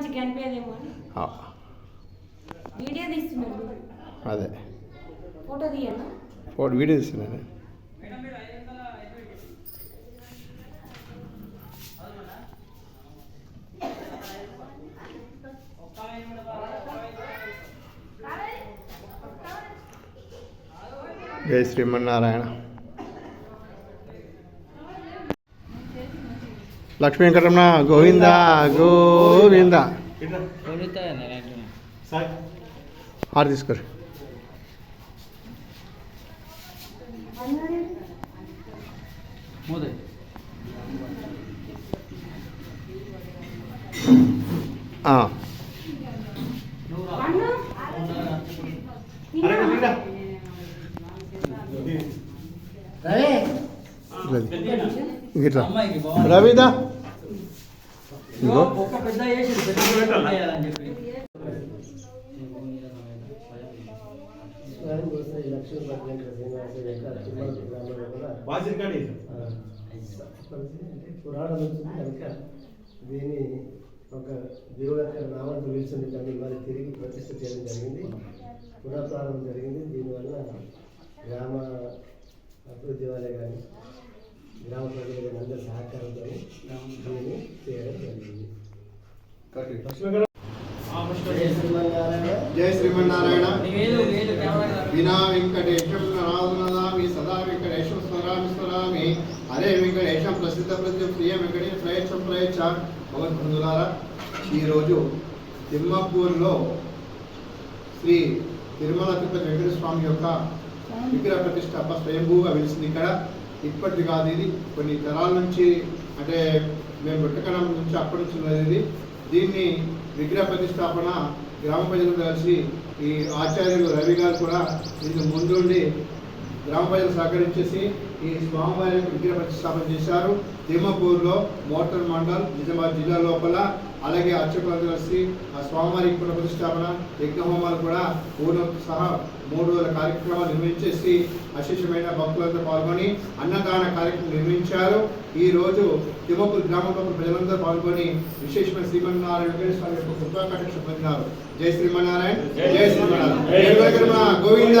మంచిగా కనిపించదేమో వీడియో తీస్తున్నారు అదే. ఫోటో తీయనా? ఫోటో వీడియో తీస్తున్నాను జై శ్రీమన్నారాయణ. లక్ష్మీ వెంకటరమణ గోవింద గోవింద హార్ తీసుకోరు ఆ, అన్న ఇట్లా. రవిదా. పురాణం వచ్చింది కనుక దీన్ని ఒక దేవుడు యొక్క నామంతో పిలిచింది కానీ మరి తిరిగి ప్రతిష్ఠ చేయడం జరిగింది. పునఃప్రారంభం జరిగింది. దీనివల్ల గ్రామ అభివృద్ధి వాళ్ళే కానీ గ్రామ ప్రజలు కానీ అందరి సహకారంతో దీన్ని చేయడం జరిగింది జై శ్రీమన్నారాయణ. వినా వెంకటేశం నరాధునదామి సదా వెంకటేశం స్మరామి హరే వెంకటేశం ప్రసిద్ధ ప్రియ వెంకటేశ ప్రయత్నం ప్రయత్న భగవద్బంధులారా ఈరోజు తిమ్మపూర్లో శ్రీ తిరుమల తిరుపతి వెంకటేశ్వర స్వామి యొక్క విగ్రహ ప్రతిష్టాప స్వయంభూగా వెలిసింది ఇక్కడ. ఇప్పటి కాదు ఇది కొన్ని తరాల నుంచి అంటే మేము పుట్టకడం నుంచి అప్పటి నుంచి ఇది. దీన్ని విగ్రహ ప్రతిష్టాపన గ్రామ ప్రజలు కలిసి ఈ ఆచార్యులు రవి గారు కూడా దీనికి ముందుండి గ్రామ ప్రజలు సహకరించేసి ఈ స్వామివారి విగ్రహ ప్రతిష్టాపన చేశారు. తిమ్మపూర్లో మోటార్ మండల్ నిజామాబాద్ జిల్లా లోపల అలాగే అర్చకులందరూ ఆ స్వామివారి పునః ప్రతిష్టాపన యజ్ఞహోమాలు కూడా పూర్ణ సహా మూడు రోజుల కార్యక్రమాలు నిర్వహించేసి అశేషమైన భక్తులతో పాల్గొని అన్నదాన కార్యక్రమం నిర్వహించారు. ఈ రోజు తిమ్మపూర్ గ్రామంలో ప్రజలందరూ పాల్గొని విశేషమైన శ్రీమన్నారాయణ వెంకటేశ్వర స్వామి యొక్క కృపాకటాక్ష పొందినారు. జై శ్రీమన్నారాయణ. జై శ్రీమన్నారాయణ. గోవింద.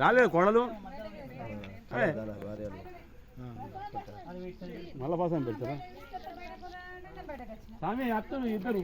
రాలేదు కొడలు. మళ్ళా పాసం పెడతారా? స్వామి అత్తను ఇద్దరు.